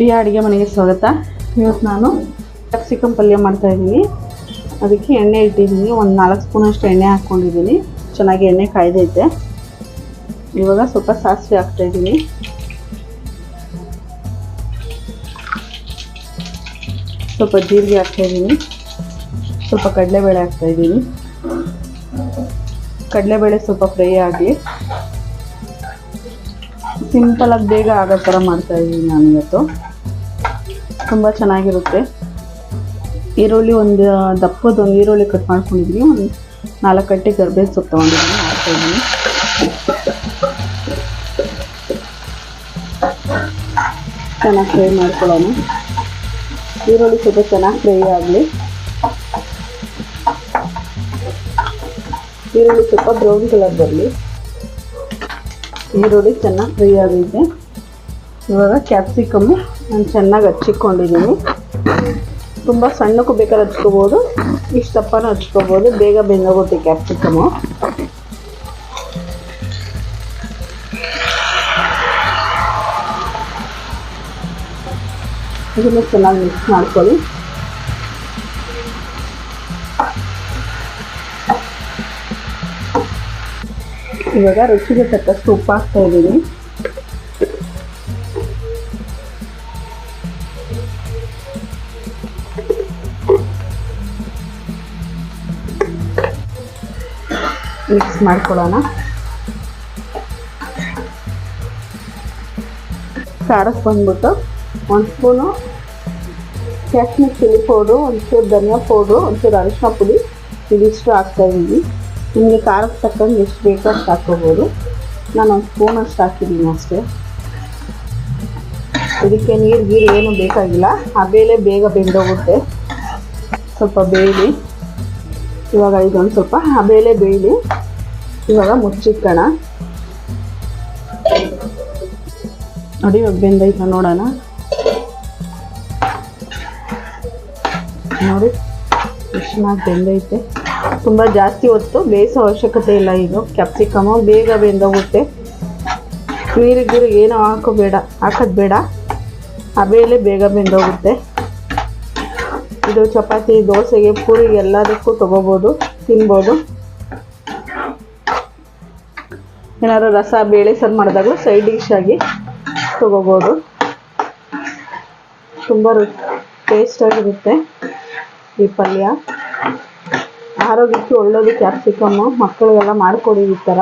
ಪ್ರಿಯ ಅಡುಗೆ ಮನೆಗೆ ಸ್ವಾಗತ. ಇವತ್ತು ನಾನು ಕ್ಯಾಪ್ಸಿಕಮ್ ಪಲ್ಯ ಮಾಡ್ತಾಯಿದ್ದೀನಿ ಅದಕ್ಕೆ ಎಣ್ಣೆ ಇಟ್ಟಿದ್ದೀನಿ. ಒಂದು ನಾಲ್ಕು ಸ್ಪೂನಷ್ಟು ಎಣ್ಣೆ ಹಾಕ್ಕೊಂಡಿದ್ದೀನಿ. ಚೆನ್ನಾಗಿ ಎಣ್ಣೆ ಕಾಯ್ದೈತೆ. ಇವಾಗ ಸ್ವಲ್ಪ ಸಾಸಿವೆ ಹಾಕ್ತಾಯಿದ್ದೀನಿ ಸ್ವಲ್ಪ ಜೀರಿಗೆ ಹಾಕ್ತಾಯಿದ್ದೀನಿ ಸ್ವಲ್ಪ ಕಡಲೆಬೇಳೆ ಹಾಕ್ತಾಯಿದ್ದೀನಿ ಕಡಲೆಬೇಳೆ ಸ್ವಲ್ಪ ಫ್ರೈ ಆಗಲಿ ಸಿಂಪಲಾಗಿ ಬೇಗ ಆಗೋ ಥರ ಮಾಡ್ತಾಯಿದ್ದೀನಿ ನಾನು ಇವತ್ತು. ತುಂಬ ಚೆನ್ನಾಗಿರುತ್ತೆ. ಈರುಳ್ಳಿ ಒಂದು ದಪ್ಪದ ಒಂದು ಈರುಳ್ಳಿ ಕಟ್ ಮಾಡ್ಕೊಂಡಿದ್ವಿ ಒಂದು ನಾಲ್ಕು ಗಂಟೆ ಗರ್ಬೇವು ಸೊಪ್ಪು ತೊಗೊಂಡಿದ್ದೀನಿ ಹಾಕ್ತಾಯಿದ್ದೀನಿ ಚೆನ್ನಾಗಿ ಫ್ರೈ ಮಾಡ್ಕೊಳ್ಳೋಣ. ಈರುಳ್ಳಿ ಸ್ವಲ್ಪ ಚೆನ್ನಾಗಿ ಫ್ರೈ ಆಗಲಿ. ಈರುಳ್ಳಿ ಸ್ವಲ್ಪ ಬ್ರೌನ್ ಕಲರ್ ಬರಲಿ. ಈರುಳ್ಳಿ ಚೆನ್ನಾಗಿ ಫ್ರೈ ಆಗೈತೆ. ಇವಾಗ ಕ್ಯಾಪ್ಸಿಕಮ್ಮು ನಾನು ಚೆನ್ನಾಗಿ ಹಚ್ಚಿಕೊಂಡಿದ್ದೀನಿ ತುಂಬ ಸಣ್ಣಕ್ಕೂ ಬೇಕಾದ್ರೆ ಹಚ್ಕೋಬೋದು ಇಷ್ಟಪ್ಪನೂ ಹಚ್ಕೋಬೋದು ಬೇಗ ಬೆಂದೋಗುತ್ತೆ ಕ್ಯಾಪ್ಸಿಕಮ್ಮು ಇದನ್ನು ಚೆನ್ನಾಗಿ ಮಿಕ್ಸ್ ಮಾಡ್ಕೊಳ್ಳಿ ಇವಾಗ ರುಚಿಗೆ ತಕ್ಕಷ್ಟು ಉಪ್ಪು ಹಾಕ್ತಾ ಇದ್ದೀನಿ ಮಿಕ್ಸ್ ಮಾಡ್ಕೊಳ್ಳೋಣ. ಖಾರಕ್ಕೆ ಬಂದ್ಬಿಟ್ಟು ಒಂದು ಸ್ಪೂನು ಕಾಶ್ಮೀರ್ ಚಿಲ್ಲಿ ಪೌಡ್ರು ಒಂಚೂರು ಧನಿಯಾ ಪೌಡ್ರು ಒಂಚೂರು ಅರಿಶಿನ ಪುಡಿ. ಇದಿಷ್ಟು ಹಾಕ್ತಾಯಿದ್ದೀನಿ ನಿಮಗೆ ಖಾರಕ್ಕೆ ತಕ್ಕಂಗೆ ಎಷ್ಟು ಬೇಕೋ ಅಷ್ಟು ಹಾಕ್ಕೋಬೋದು. ನಾನು ಒಂದು ಸ್ಪೂನ್ ಅಷ್ಟು ಹಾಕಿದ್ದೀನಿ ಅಷ್ಟೇ. ಇದಕ್ಕೆ ನೀರು, ಗೀರು ಏನು ಬೇಕಾಗಿಲ್ಲ. ಆ ಬೇಳೆ ಬೇಗ ಬೆಂದೋಗುತ್ತೆ. ಸ್ವಲ್ಪ ಬೇಯಲಿ ಇವಾಗ ಇದೊಂದು ಸ್ವಲ್ಪ, ಆ ಬೇಳೆ ಬೇಯಲಿ ಇವಾಗ ಮುಚ್ಚಿಕ್ಕೋಣ ನೋಡಿ, ಇವಾಗ ಬೆಂದೈತ ನೋಡೋಣ. ನೋಡಿ ಚೆನ್ನಾಗಿ ಬೆಂದೈತೆ. ತುಂಬ ಜಾಸ್ತಿ ಹೊತ್ತು ಬೇಯಿಸೋ ಅವಶ್ಯಕತೆ ಇಲ್ಲ ಇದು. ಕ್ಯಾಪ್ಸಿಕಮು ಬೇಗ ಬೆಂದೋಗುತ್ತೆ. ನೀರು ಗೀರು ಏನೋ ಹಾಕೋಬೇಡ, ಹಾಕೋದು ಬೇಡ. ಆ ಬೇಳೆ ಬೇಗ ಬೆಂದೋಗುತ್ತೆ. ಇದು ಚಪಾತಿ, ದೋಸೆಗೆ ಪೂರಿಗೆ ಎಲ್ಲದಕ್ಕೂ ತೊಗೋಬೋದು, ತಿನ್ಬೋದು. ಏನಾದ್ರು ರಸ, ಬೇಳೆ, ಸರ್ ಮಾಡಿದಾಗಲೂ ಸೈಡ್ ಡಿಶ್ ಆಗಿ ತೊಗೋಬೋದು. ತುಂಬ ಟೇಸ್ಟಾಗಿರುತ್ತೆ ಈ ಪಲ್ಯ. ಆರೋಗ್ಯಕ್ಕೆ ಒಳ್ಳೇದು, ಕ್ಯಾಪ್ಸಿಕಮ್ಮು. ಮಕ್ಕಳಿಗೆಲ್ಲ ಮಾಡಿಕೊಡಿ ಈ ಥರ.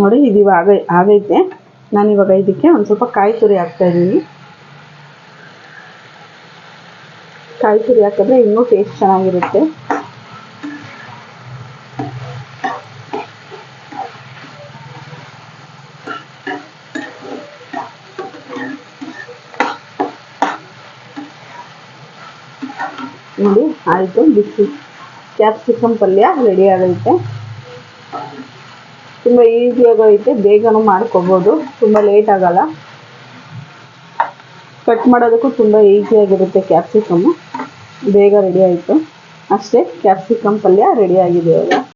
ನೋಡಿ, ಇದು ಇವಾಗ ಆಗೈತೆ. ನಾನು ಇವಾಗ ಇದಕ್ಕೆ ಒಂದು ಸ್ವಲ್ಪ ಕಾಯಿ ತುರಿ ಹಾಕ್ತಾಯಿದ್ದೀನಿ ಕಾಯಿ ತುರಿ ಹಾಕಿದ್ರೆ ಇನ್ನೂ ಟೇಸ್ಟ್ ಚೆನ್ನಾಗಿರುತ್ತೆ. ನೋಡಿ, ಆಯಿತು ಬಿಸಿ ಕ್ಯಾಪ್ಸಿಕಮ್ ಪಲ್ಯ ರೆಡಿ ಆಗೈತೆ. ತುಂಬ ಈಸಿಯಾಗೈತೆ ಬೇಗನೂ ಮಾಡ್ಕೋಬೋದು. ತುಂಬ ಲೇಟ್ ಆಗಲ್ಲ. ಕಟ್ ಮಾಡೋದಕ್ಕೂ ತುಂಬ ಈಸಿಯಾಗಿರುತ್ತೆ ಕ್ಯಾಪ್ಸಿಕಮ್ಮು ಬೇಗ ರೆಡಿ ಆಯಿತು. ಅಷ್ಟೇ ಕ್ಯಾಪ್ಸಿಕಮ್ ಪಲ್ಯ ರೆಡಿ ಆಗಿದೆ ಇವಾಗ.